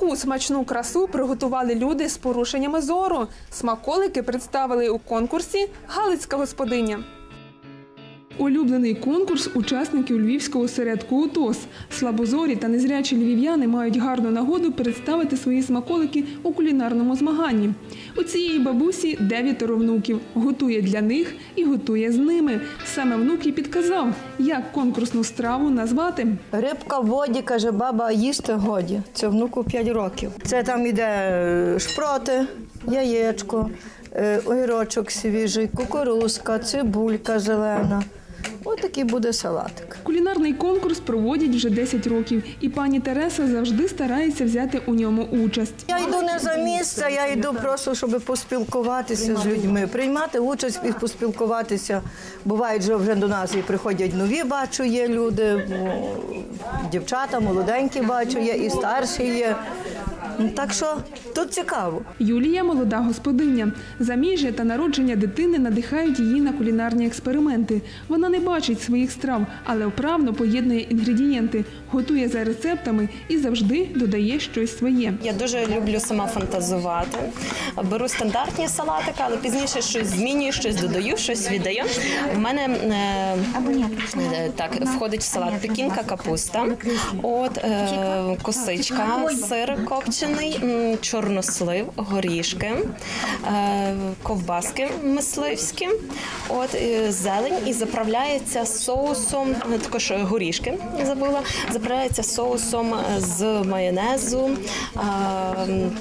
таку смачну красу приготували люди з порушеннями зору. Смаколики представили у конкурсі Галицька господиня. Улюблений конкурс учасників львівського осередку УТОС. Слабозорі та незрячі львів'яни мають гарну нагоду представити свої смаколики у кулінарному змаганні. У цієї бабусі дев'ятеро внуків. Готує для них і готує з ними. Саме внук і підказав, як конкурсну страву назвати. Рибка в воді, каже, баба, їсти годі. Це внуку 5 років. Це там іде е, шпроти, яєчко, е, огірочок свіжий, кукурузка, цибулька зелена. Ось такий буде салатик. Кулінарний конкурс проводять вже 10 років, і пані Тереса завжди старається взяти у ньому участь. Я йду не за місце, я йду просто, щоб поспілкуватися з людьми, приймати участь і поспілкуватися. Бувають же вже до нас і приходять нові, бачу, є люди, дівчата, молоденькі бачу, є, і старші є. Ну, Так що тут цікаво. Юлія молода господиня. Заміжжя та народження дитини надихають її на кулінарні експерименти. Вона не бачить своїх страв, але вправно поєднує інгредієнти, готує за рецептами і завжди додає щось своє. Я дуже люблю сама фантазувати. Беру стандартні салатики, але пізніше щось змінюю, щось додаю, щось віддаю. В мене е, е, так входить в салат пекінка капуста, от е, косичка, сир копчений, м, чорнослив, горішки, е, ковбаски мисливські, от е, зелень і заправляється соусом, е, також горішки забула, заправляється соусом з майонезу, е,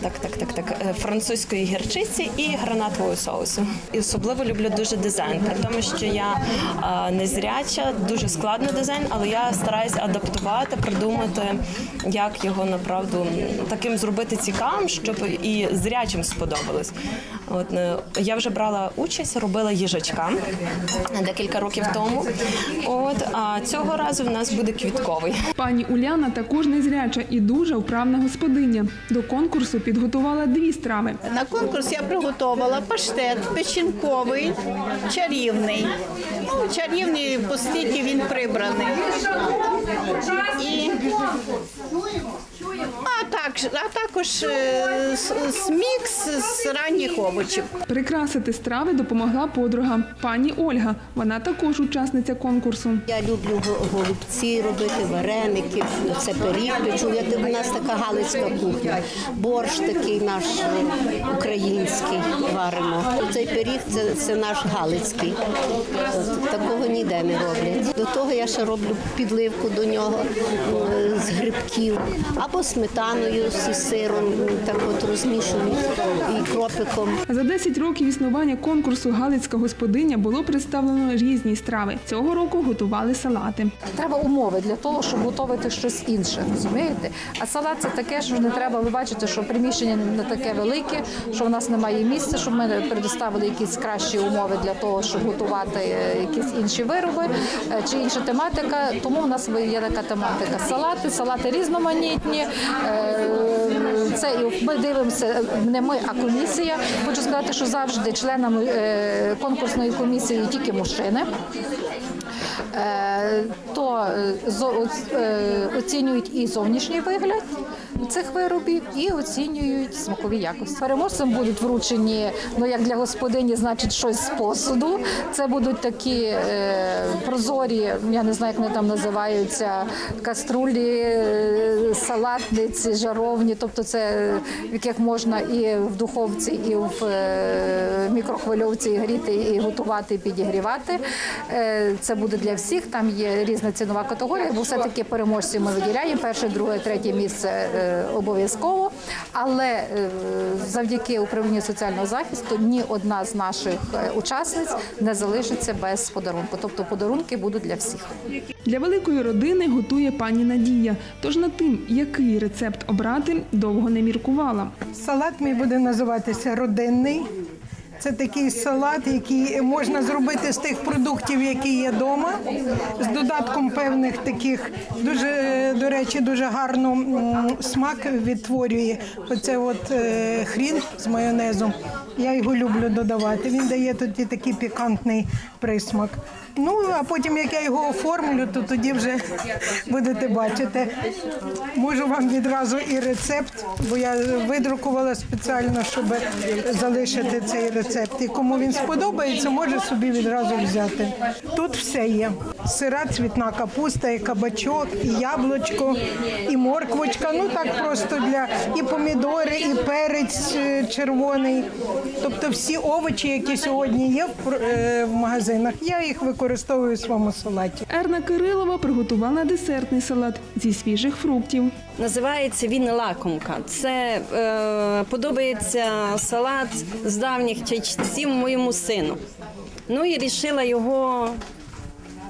так, так, так, так, е, французької гірчиці і гранатового соусу. І особливо люблю дуже дизайн, при тому, що я е, незряча, дуже складний дизайн, але я стараюся адаптувати, придумати, як його направду таким зробити цікавим, щоб і зрячим сподобалось. От е, я вже брала участь, робила їжачка декілька років тому. От а цього разу в нас буде квітковий. Пані Уляна також незряча і дуже вправна господиня. До конкурсу підготувала дві страви. На конкурс я приготувала паштет печінковий, чарівний. Ну, чарівний, постільки він прибраний. І... А, також е, с- с- мікс з ранніх овочів. Прикрасити страви допомогла подруга пані Ольга. Вона також учасниця конкурсу. Я люблю голубці робити, вареники, це пиріг печу. У нас така галицька кухня. Борщ такий наш е, український варимо. Цей пиріг це, це наш галицький. От, такого ніде не роблять. До того я ще роблю підливку до нього е, з грибків або сметаною зі сиром, так от розмішують і кропиком. За 10 років існування конкурсу Галицька господиня було представлено різні страви. Цього року готували салати. Треба умови для того, щоб готувати щось інше. Розумієте? А салат це таке, що не треба. Ви бачите, що приміщення не таке велике, що в нас немає місця, щоб ми предоставили якісь кращі умови для того, щоб готувати е, якісь інші вироби е, чи інша тематика. Тому в нас є така тематика. Салати, салати різноманітні. Це і ми дивимося не ми, а комісія. Хочу сказати, що завжди членами е, конкурсної комісії тільки мужчини. Е, то е, оцінюють і зовнішній вигляд цих виробів, і оцінюють смакові якості. Переможцям будуть вручені, ну як для господині, значить щось з посуду. Це будуть такі е, прозорі, я не знаю, як вони там називаються, каструлі, е, салатниці, жаровні. Тобто, це в яких можна і в духовці, і в е, мікрохвильовці гріти, і готувати, і підігрівати. Е, Це буде для всіх. Там є різна цінова категорія, бо все-таки переможці ми виділяємо перше, друге, третє місце е, обов'язково. Але е, завдяки управлінню соціального захисту ні одна з наших е, учасниць не залишиться без подарунку. Тобто подарунки будуть для всіх. Для великої родини готує пані Надія. Тож над тим, який рецепт обрати, довго не міркувала. Салат мій буде називатися родинний. Це такий салат, який можна зробити з тих продуктів, які є вдома, з додатком певних таких дуже, до речі, дуже гарно смак відтворює. Оце от е, хрін з майонезом. Я його люблю додавати. Він дає тоді такий пікантний присмак. Ну, а потім, як я його оформлю, то тоді вже будете бачити. Можу вам відразу і рецепт, бо я видрукувала спеціально, щоб залишити цей рецепт. І кому він сподобається, може собі відразу взяти. Тут все є: сира, цвітна капуста, і кабачок, і яблучко, і морквочка. Ну так просто для і помідори, і перець е, червоний. Тобто всі овочі, які сьогодні є в, е, в магазинах, я їх використовую в своєму салаті. Ерна Кирилова приготувала десертний салат зі свіжих фруктів. Називається він лакомка. Це е, подобається салат з давніх часів моєму сину. Ну і вирішила його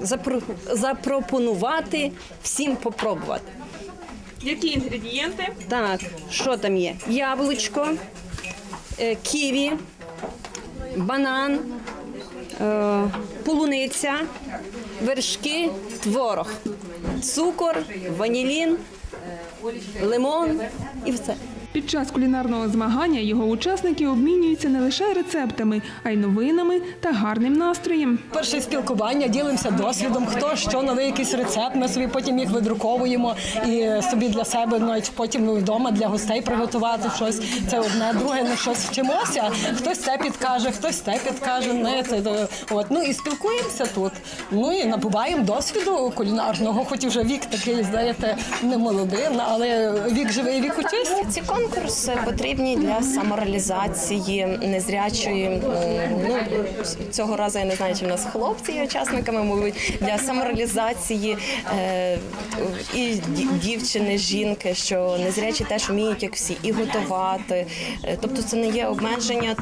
запро- запропонувати всім попробувати. Які інгредієнти? Так, що там є? Яблучко, ківі, банан, е, полуниця, вершки, творог, цукор, ванілін, лимон і все. Під час кулінарного змагання його учасники обмінюються не лише рецептами, а й новинами та гарним настроєм. Перше спілкування, ділимося досвідом, хто що, новий якийсь рецепт. Ми собі потім їх видруковуємо і собі для себе навіть потім ну, вдома для гостей приготувати щось. Це одне, друге, на щось вчимося. Хтось це підкаже, хтось те підкаже. знаєте, то, От ну і спілкуємося тут. Ну і набуваємо досвіду кулінарного, хоч і вже вік такий, знаєте, не молодий, але вік живий, вік учись. Ці конкурси потрібні для самореалізації незрячої. Ну цього разу я не знаю, чи в нас хлопці є учасниками, мабуть, для самореалізації е, і дівчини, жінки, що незрячі теж вміють, як всі, і готувати. Е, Тобто це не є обмеження.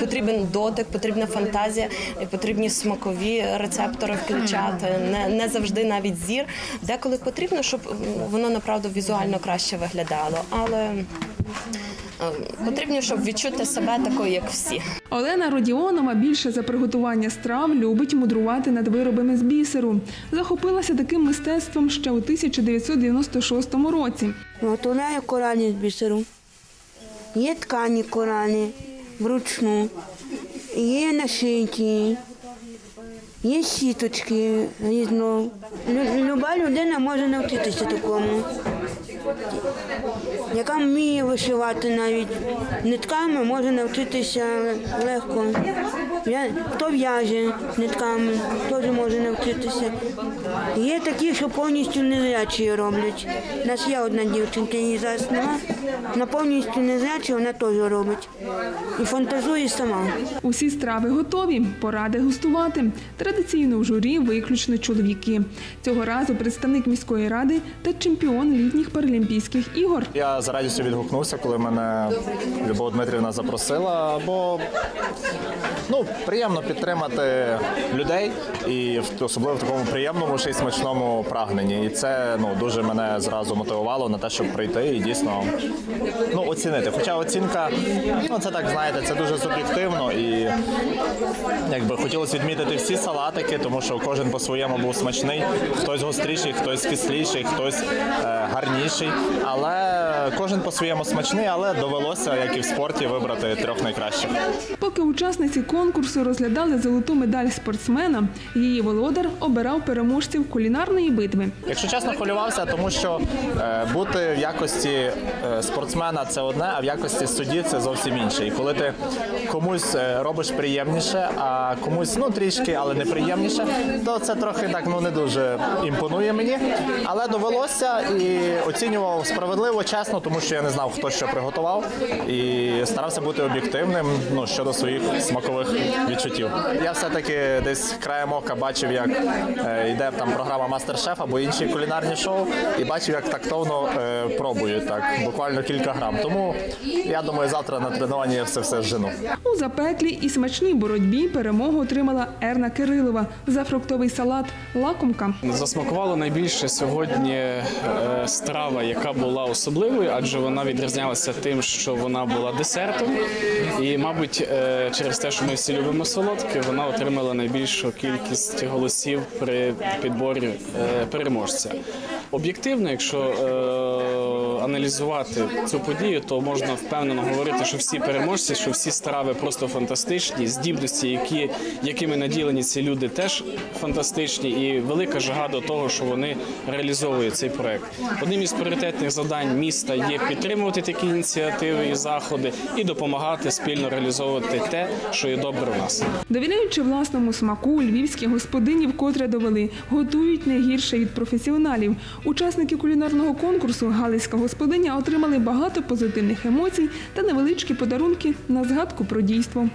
Потрібен дотик, потрібна фантазія, потрібні смакові рецептори включати. Не, не завжди навіть зір. Деколи потрібно, щоб воно направду візуально краще виглядало, але потрібно, щоб відчути себе такою, як всі. Олена Родіонова більше за приготування страв любить мудрувати над виробами з бісеру. Захопилася таким мистецтвом ще у 1996 році. Виготовляю коралі з бісеру. Є ткані коралі вручну, є нашиті, є сіточки різно. Люба людина може навчитися такому. Яка вміє вишивати навіть нитками, може навчитися легко. Хто в'яже нитками, теж може навчитися. Є такі, що повністю незрячі роблять. У нас є одна дівчинка, її зараз нема. Вона повністю незряча, вона теж робить. І фантазує сама. Усі страви готові. Пора дегустувати. Традиційно в журі виключно чоловіки. Цього разу представник міської ради та чемпіон літніх паралімпійських ігор. Я з радістю відгукнувся, коли мене Любов Дмитрівна запросила, бо ну, приємно підтримати людей і особливо в такому приємному ще й смачному прагненні. І це ну, дуже мене зразу мотивувало на те, щоб прийти і дійсно ну, оцінити. Хоча оцінка, ну це так знаєте, це дуже суб'єктивно і якби хотілося відмітити всі салатики, тому що кожен по-своєму був смачний. Хтось гостріший, хтось кисліший, хтось е, гарніший. Але кожен по-своєму смачний, але довелося, як і в спорті, вибрати трьох найкращих. Поки учасниці конкурсу розглядали золоту медаль спортсмена, її володар обирав переможців кулінарної битви. Якщо чесно, хвилювався, тому що е, бути в якості е, спортсмена це одне, а в якості судді це зовсім інше. І коли ти комусь е, робиш приємніше, а комусь ну трішки, але неприємніше, то це трохи так ну не дуже імпонує мені. Але довелося і оцінював справедливо, чесно, тому що я не знав, хто що приготував, і старався бути об'єктивним ну, щодо своїх смакових відчуттів. Я все-таки десь краєм ока бачив, як е, йде там програма Мастер-шеф або інші кулінарні шоу, і бачив, як тактовно е, пробують так, буквально кілька грам. Тому я думаю, завтра на тренуванні я все все зжену. У запеклій і смачній боротьбі перемогу отримала Ерна Кирилова за фруктовий салат лакомка. Засмакувала найбільше сьогодні е, страва, яка була особливою, адже вона відрізнялася тим, що вона була десертом. І, мабуть, е, через те, що ми всі любимо солодке, вона отримала найбільшу кількість голосів при підборі е, переможця. об'єктивно, якщо е, аналізувати цю подію, то можна впевнено говорити, що всі переможці, що всі страви просто фантастичні, здібності, які, якими наділені ці люди, теж фантастичні, і велика жага до того, що вони реалізовують цей проект. Одним із пріоритетних завдань міста є підтримувати такі ініціативи і заходи і допомагати спільно реалізовувати те, що є добре у нас. Довіряючи власному смаку, львівські господині вкотре довели, готують не гірше від професіоналів. Учасники кулінарного конкурсу Галицька господиня отримали багато позитивних емоцій та невеличкі подарунки на згадку про дійство.